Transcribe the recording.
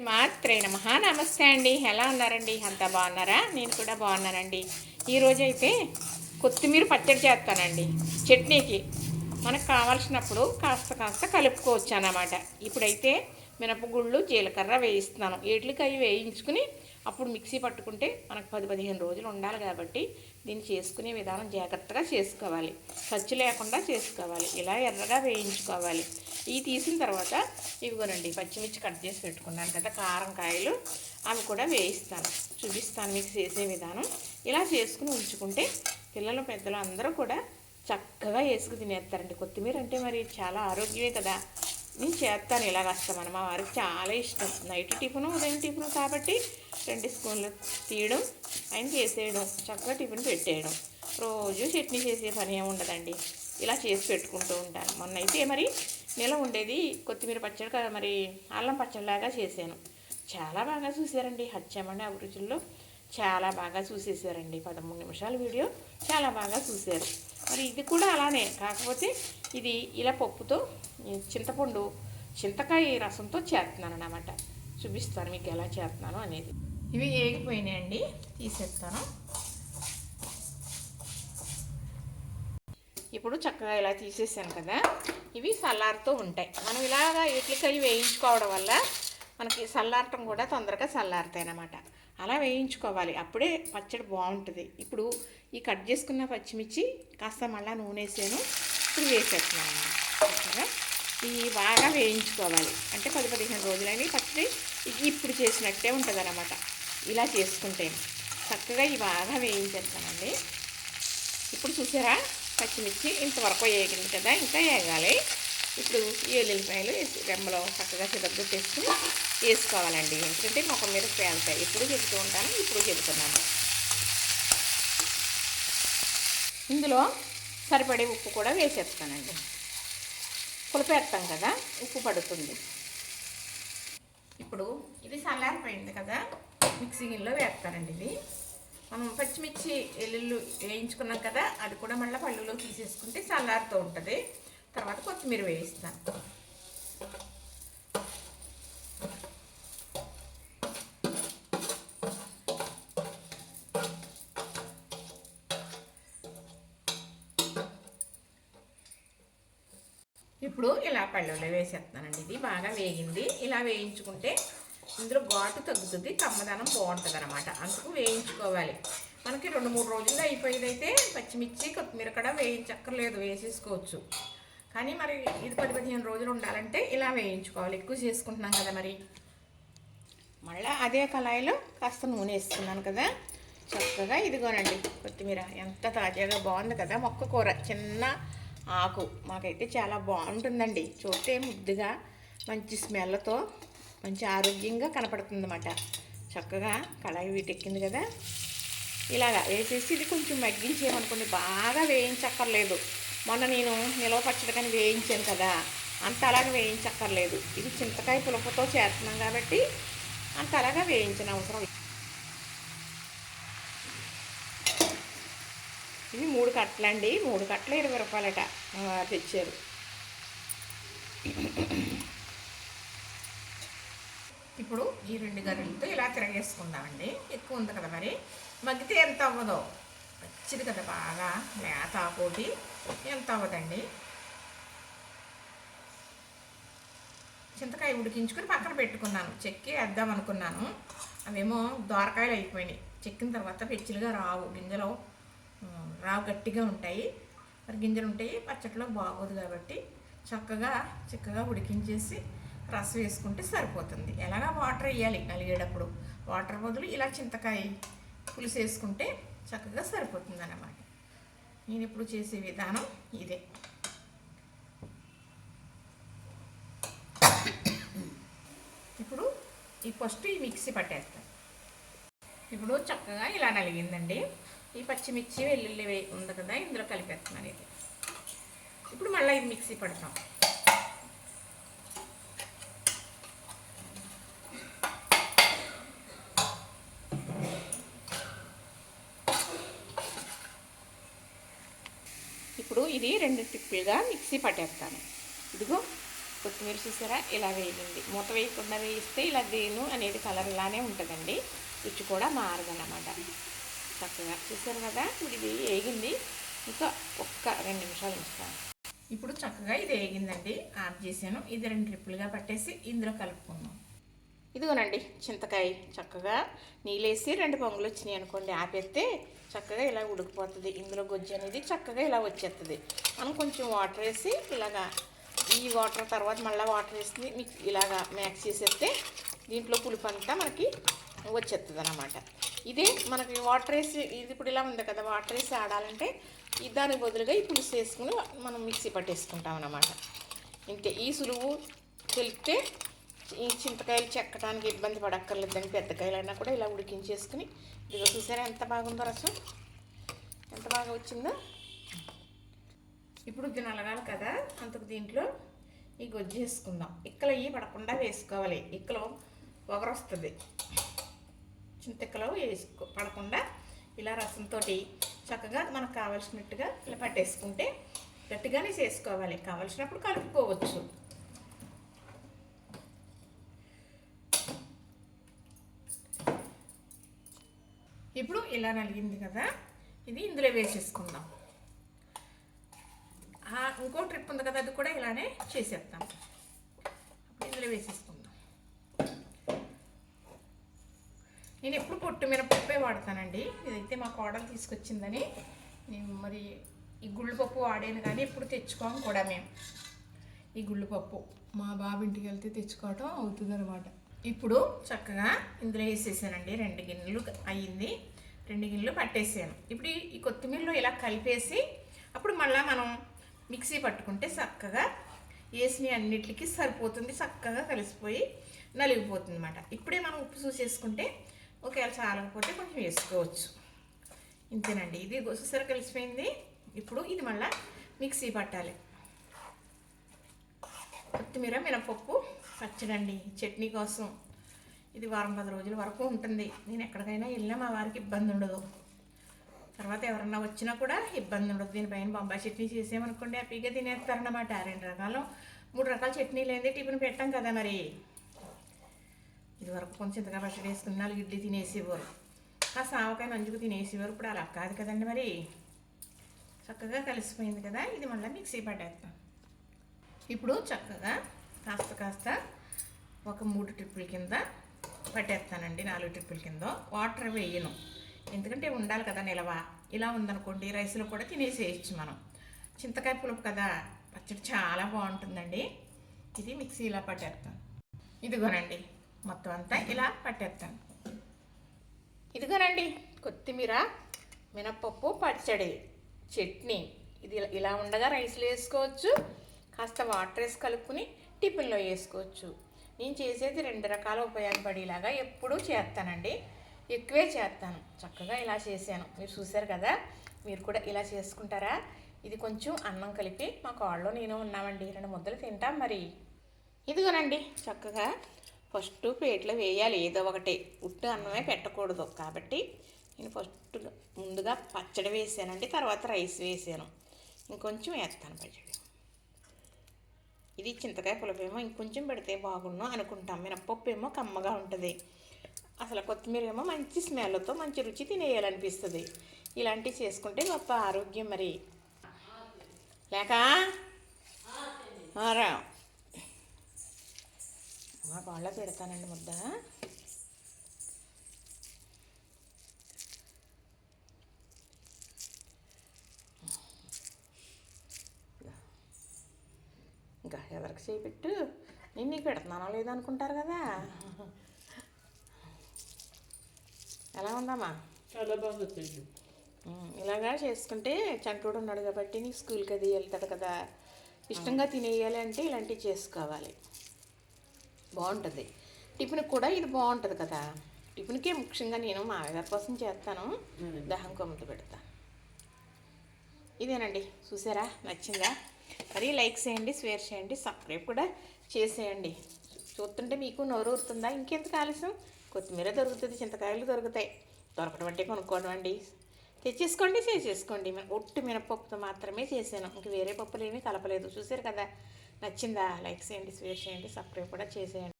మాత్రే నమ. నమస్తే అండి. ఎలా ఉన్నారండి? అంతా బాగున్నారా? నేను కూడా బాగున్నానండి. ఈరోజు అయితే కొత్తిమీర పచ్చడి చేస్తానండి. చట్నీకి మనకు కావాల్సినప్పుడు కాస్త కాస్త కలుపుకోవచ్చు అన్నమాట ఇప్పుడైతే మినపగుళ్ళు జీలకర్ర వేయిస్తున్నాను. ఏట్లకి అవి వేయించుకుని అప్పుడు మిక్సీ పట్టుకుంటే మనకు పది పదిహేను రోజులు ఉండాలి కాబట్టి దీన్ని చేసుకునే విధానం జాగ్రత్తగా చేసుకోవాలి. ఖర్చు లేకుండా చేసుకోవాలి. ఇలా ఎర్రగా వేయించుకోవాలి. ఇవి తీసిన తర్వాత ఇవిగోనండి పచ్చిమిర్చి కట్ చేసి పెట్టుకున్నాను కదా కారం కాయలు అవి కూడా వేయిస్తాను. చూపిస్తాను మీకు చేసే విధానం. ఇలా చేసుకుని ఉంచుకుంటే పిల్లలు పెద్దలు అందరూ కూడా చక్కగా వేసుకు తినేస్తారండి. కొత్తిమీర అంటే మరి చాలా ఆరోగ్యమే కదా. నేను చేస్తాను ఇలా కష్టం మా వారికి చాలా ఇష్టం. నైట్ టిఫిన్ ఉదయం టిఫిన్ కాబట్టి రెండు స్పూన్లు తీయడం ఆయన చేసేయడం చక్కగా టిఫిన్ పెట్టేయడం. రోజు చట్నీ చేసే పని ఏమి ఉండదండి. ఇలా చేసి పెట్టుకుంటూ ఉంటాను. మొన్న అయితే మరి నెల ఉండేది. కొత్తిమీర పచ్చడి కదా మరి అల్లం పచ్చడిలాగా చేశాను. చాలా బాగా చూసారండి హచ్చామండి అభిరుచుల్లో. చాలా బాగా చూసేసారండి పదమూడు నిమిషాల వీడియో. చాలా బాగా చూశారు. మరి ఇది కూడా అలానే. కాకపోతే ఇది ఇలా పప్పుతో చింతపండు చింతకాయ రసంతో చేస్తున్నాను అన్నమాట చూపిస్తాను మీకు ఎలా చేస్తున్నాను అనేది. ఇవి ఏగిపోయినాయండి తీసేస్తాను. ఇప్పుడు చక్కగా ఇలా తీసేసాను కదా. ఇవి సల్లారుతూ ఉంటాయి. మనం ఇలాగా ఇట్లకాయ వేయించుకోవడం వల్ల మనకి చల్లారటం కూడా తొందరగా చల్లారుతాయి అన్నమాట అలా వేయించుకోవాలి. అప్పుడే పచ్చడి బాగుంటుంది. ఇప్పుడు ఈ కట్ చేసుకున్న పచ్చిమిర్చి కాస్త మళ్ళీ నూనె వేసాను. ఇప్పుడు వేసేస్తున్నాను చక్కగా ఇవి బాగా వేయించుకోవాలి. అంటే పది పదిహేను రోజులైన పచ్చడి ఇప్పుడు చేసినట్టే ఉంటుంది అనమాట ఇలా చేసుకుంటే చక్కగా ఇవి బాగా వేయించేస్తానండి. ఇప్పుడు చూసారా? పచ్చిమిర్చి ఇంతవరకు వేగింది కదా. ఇంకా వేగాలి ఇప్పుడు ఈ ఎల్లుల్లిపాయలు రెమ్మలో చక్కగా చిదగొట్టేసుకుని వేసుకోవాలండి. ఎందుకంటే ముఖం మీద పేలుతాయి ఎప్పుడు చెబుతూ ఉంటాను ఇప్పుడు చెబుతున్నాను. ఇందులో సరిపడే ఉప్పు కూడా వేసేస్తానండి. పులిపేస్తాం కదా ఉప్పు పడుతుంది. ఇప్పుడు ఇది చల్లారిపోయింది కదా మిక్సీ గిన్నెలో వేస్తానండి ఇది. మనం పచ్చిమిర్చి ఎల్లుళ్ళు వేయించుకున్నాం కదా అది కూడా మళ్ళీ పళ్ళులో తీసేసుకుంటే చల్లారుతూ ఉంటుంది. తర్వాత కొత్తిమీర వేయిస్తాను. ఇప్పుడు ఇలా పళ్ళలో వేసేస్తానండి ఇది. బాగా వేగింది. ఇలా వేయించుకుంటే ఇందులో ఘాటు తగ్గుతుంది కమ్మదనం బాగుంటుంది అనమాట అందుకు వేయించుకోవాలి. మనకి రెండు మూడు రోజుల్లో అయిపోయేదైతే పచ్చిమిర్చి కొత్తిమీర కూడా వేయించక్కర్లేదు వేసేసుకోవచ్చు. కానీ మరి ఇది పది పదిహేను రోజులు ఉండాలంటే ఇలా వేయించుకోవాలి. ఎక్కువ చేసుకుంటున్నాం కదా మరి. మళ్ళీ అదే కళాయిలో కాస్త నూనె వేసుకున్నాను కదా. చక్కగా ఇదిగోనండి కొత్తిమీర ఎంత తాజాగా బాగుంది కదా. మొక్క కూర చిన్న ఆకు మాకైతే చాలా బాగుంటుందండి. చూస్తే ముద్దుగా మంచి స్మెల్తో మంచి ఆరోగ్యంగా కనపడుతుంది అన్నమాట చక్కగా కళాయి వీటెక్కింది కదా. ఇలాగా వేసేసి ఇది కొంచెం మగ్గించేయమనుకోండి బాగా వేయించక్కర్లేదు. మొన్న నేను నిలవ పచ్చడికని వేయించాను కదా అంత అలాగా వేయించక్కర్లేదు. ఇది చింతకాయ పులుపుతో చేస్తున్నాం కాబట్టి అంత అలాగా వేయించిన అవసరం ఇవి మూడు కట్టలండి మూడు కట్టలు ఇరవై రూపాయలట తెచ్చారు. ఇప్పుడు ఈ రెండు గరిలతో ఇలా తిరగేసుకుందామండి. ఎక్కువ ఉంది కదా మరి. మగ్గితే ఎంత అవ్వదో. వచ్చింది కదా బాగా. మేత పోటీ ఎంత అవ్వదండి చింతకాయ ఉడికించుకొని పక్కన పెట్టుకున్నాను. చెక్కి వేద్దాం అనుకున్నాను. అవేమో దోరకాయలు అయిపోయినాయి. చెక్కిన తర్వాత పెచ్చిలుగా రావు. గింజలు రావు గట్టిగా ఉంటాయి. మరి గింజలు ఉంటాయి పచ్చట్లో బాగోదు కాబట్టి చక్కగా చక్కగా ఉడికించేసి రసం వేసుకుంటే సరిపోతుంది. ఎలాగా వాటర్ వేయాలి అలిగేటప్పుడు వాటర్ బదులు ఇలా చింతకాయ పులుసు వేసుకుంటే చక్కగా సరిపోతుంది అన్నమాట నేను ఇప్పుడు చేసే విధానం ఇదే. ఇప్పుడు ఈ ఫస్ట్ ఈ మిక్సీ పట్టేస్తాను ఇప్పుడు చక్కగా ఇలా నలిగిందండి. ఈ పచ్చిమిర్చి వెల్లుల్లి వే ఉంది కదా ఇందులో కలిపేస్తున్నాను ఇది. ఇప్పుడు మళ్ళీ ఇది మిక్సీ పడతాం ఇప్పుడు ఇది రెండు ట్రిప్పులుగా మిక్సీ పట్టేస్తాను. ఇదిగో కొత్తిమీర చూసారా? ఇలా వేగింది. మూత వేయకుండా వేయిస్తే ఇలా గ్రీను అనేది కలర్ ఇలానే ఉంటుందండి. రుచి కూడా మారదనమాట చక్కగా చూసారు కదా? ఇప్పుడు ఇది వేగింది. ఇంకా ఒక్క రెండు నిమిషాలు ఉంచుతాను. ఇప్పుడు చక్కగా ఇది వేగిందండి. ఆఫ్ చేశాను. ఇది రెండు ట్రిప్పులుగా పట్టేసి ఇందులో కలుపుకున్నాం ఇదిగోనండి చింతకాయ చక్కగా నీళ్ళేసి రెండు పొంగులు వచ్చినాయి అనుకోండి ఆపేస్తే చక్కగా ఇలా ఉడికిపోతుంది. ఇందులో గొజ్జు అనేది చక్కగా ఇలా వచ్చేస్తుంది మనం కొంచెం వాటర్ వేసి ఇలాగా ఈ వాటర్ తర్వాత మళ్ళీ వాటర్ వేసి మీకు ఇలాగా మ్యాక్స్ చేసేస్తే దీంట్లో పులుపు అంతా మనకి వచ్చేస్తుంది అనమాట ఇదే మనకి వాటర్ వేసి ఇది ఇప్పుడు ఇలా ఉంది కదా వాటర్ వేసి ఆడాలంటే దానికి బదులుగా ఈ పులుసు వేసుకుని మనం మిక్సీ పట్టేసుకుంటాం అనమాట ఇంతే ఈ సులువు తెలిపితే ఈ చింతకాయలు చెక్కడానికి ఇబ్బంది పడక్కర్లేదండి. పెద్ద కాయలైనా కూడా ఇలా ఉడికించేసుకుని. ఇదిగో చూసారా ఎంత బాగుందో రసం? ఎంత బాగా వచ్చిందో? ఇప్పుడు ఇది నలగాలి కదా అంతకు దీంట్లో ఈ గొజ్జు వేసుకుందాం. ఇక్కలు ఇవి పడకుండా వేసుకోవాలి. ఇక్కలు వగరొస్తుంది. చింతక్కలో వేసుకో పడకుండా ఇలా రసంతో చక్కగా మనకు కావాల్సినట్టుగా ఇలా పట్టేసుకుంటే గట్టిగానే చేసుకోవాలి. కావలసినప్పుడు కలుపుకోవచ్చు. ఇప్పుడు ఇలా నలిగింది కదా ఇది ఇందులో వేసేసుకుందాం. ఇంకో ట్రిప్ ఉంది కదా అది కూడా ఇలానే చేసేస్తాం అప్పుడు ఇందులో వేసేసుకుందాం. నేను ఎప్పుడు పొట్టు మినపప్పే వాడతానండి. ఇదైతే మా కోడలు తీసుకొచ్చిందని నేను మరి ఈ గుళ్ళుపప్పు వాడాను కానీ ఎప్పుడు తెచ్చుకోము కూడా మేము. ఈ గుళ్ళుపప్పు మా బాబు ఇంటికి వెళ్తే తెచ్చుకోవటం అవుతుంది అనమాట ఇప్పుడు చక్కగా ఇందులో వేసేసానండి. రెండు గిన్నెలు అయ్యింది. రెండు గిన్నెలు పట్టేసాను. ఇప్పుడు ఈ- కొత్తిమీరలో ఇలా కలిపేసి అప్పుడు మళ్ళీ మనం మిక్సీ పట్టుకుంటే చక్కగా వేసిన అన్నిటికి సరిపోతుంది. చక్కగా కలిసిపోయి నలిగిపోతుంది అనమాట ఇప్పుడే మనం ఉప్పు చూసేసుకుంటే ఒకవేళ చాలకపోతే కొంచెం వేసుకోవచ్చు. ఇంతేనండి. ఇది చూసారా కలిసిపోయింది? ఇప్పుడు ఇది మళ్ళీ మిక్సీ పట్టాలి. కొత్తిమీర మినపప్పు పచ్చడండి చట్నీ కోసం. ఇది వారం పది రోజుల వరకు ఉంటుంది. నేను ఎక్కడికైనా వెళ్ళినా మా వారికి ఇబ్బంది ఉండదు. తర్వాత ఎవరన్నా వచ్చినా కూడా ఇబ్బంది ఉండదు. దీనిపైన బొంబాయి చట్నీ చేసామనుకోండి హ్యాపీగా తినేస్తారన్నమాట. రెండు రకాలు మూడు రకాల చట్నీలు ఏంది టిఫిన్ పెట్టాం కదా మరి. ఇది వరకు కొంచెం చింతగా పచ్చడి వేసుకున్న ఇడ్లీ తినేసేవారు. ఆ సావకాయ నంజుకు తినేసేవారు. ఇప్పుడు అలా కాదు కదండి మరి. చక్కగా కలిసిపోయింది కదా. ఇది మళ్ళీ మిక్సీ పడేస్తాం ఇప్పుడు చక్కగా కాస్త కాస్త ఒక మూడు ట్రిప్పుల కింద పట్టేస్తానండి నాలుగు ట్రిప్పుల కింద. వాటర్ వేయను. ఎందుకంటే ఉండాలి కదా నిలవ. ఇలా ఉందనుకోండి రైస్లో కూడా తినేసేయచ్చు మనం. చింతకాయ పులుపు కదా పచ్చడి చాలా బాగుంటుందండి. ఇది మిక్సీ ఇలా పట్టేస్తాను. ఇదిగోనండి మొత్తం అంతా ఇలా పట్టేస్తాను. ఇదిగోనండి కొత్తిమీర మినపప్పు పచ్చడి చట్నీ. ఇది ఇలా- ఇలా ఉండగా రైస్లో వేసుకోవచ్చు. కాస్త వాటర్ వేసి కలుపుకుని టిఫిన్లో వేసుకోవచ్చు. నేను చేసేది రెండు రకాల ఉపయోగపడేలాగా ఎప్పుడూ చేస్తానండి. ఎక్కువే చేస్తాను. చక్కగా ఇలా చేశాను. మీరు చూశారు కదా? మీరు కూడా ఇలా చేసుకుంటారా? ఇది కొంచెం అన్నం కలిపి మా కాళ్ళలో నేను ఉన్నామండి. రెండు ముద్దలు తింటాం మరి. ఇదిగోనండి చక్కగా ఫస్ట్ ప్లేట్లో వేయాలి. ఏదో ఒకటి. ఉట్టు అన్నమే పెట్టకూడదు. కాబట్టి నేను ఫస్ట్ ముందుగా పచ్చడి వేసానండి. తర్వాత రైస్ వేసాను. ఇంకొంచెం వేస్తాను పచ్చడి. ఇది చింతకాయ పులుపేమో ఇంకొంచెం పెడితే బాగుండు అనుకుంటాం. మినపప్పు ఏమో కమ్మగా ఉంటుంది. అసలు కొత్తిమీర ఏమో మంచి స్మెల్తో మంచి రుచి తినేయాలనిపిస్తుంది. ఇలాంటివి చేసుకుంటే గొప్ప ఆరోగ్యం మరి. లేక? రా మా వాళ్ళ పెడతానండి ముద్ద. ఇంకా ఎవరికి చేపెట్టు. నేను నీకు పెడుతున్నానో లేదో అనుకుంటారు కదా. ఎలా ఉందమ్మా? చాలా ఉమ్, ఇలాగా చేసుకుంటే చంటోడు ఉన్నాడు కాబట్టి నీకు స్కూల్కి అది వెళ్తాడు కదా. ఇష్టంగా తినేయాలి అంటే ఇలాంటివి చేసుకోవాలి. బాగుంటుంది. టిఫిన్ కూడా ఇది బాగుంటుంది కదా. టిఫిన్కే ముఖ్యంగా నేను మామగారి కోసం చేస్తాను. దహం కొమ్మత పెడతా. ఇదేనండి. చూసారా? నచ్చిందా? మరి లైక్ చేయండి షేర్ చేయండి సబ్స్క్రైబ్ కూడా చేసేయండి. చూస్తుంటే మీకు నోరు ఊరుతుందా? ఇంకెందుకు ఆలస్యం? కొత్తిమీర దొరుకుతుంది చింతకాయలు దొరుకుతాయి. దొరకడం అంటే కొనుక్కోవడం అండి. తెచ్చేసుకోండి చేసేసుకోండి మేము ఒట్టు మినపప్పుతో మాత్రమే చేశాను. ఇంక వేరే పప్పులు ఏమీ కలపలేదు. చూసారు కదా? నచ్చిందా? లైక్ చేయండి షేర్ చేయండి సబ్స్క్రైబ్ కూడా చేసేయండి.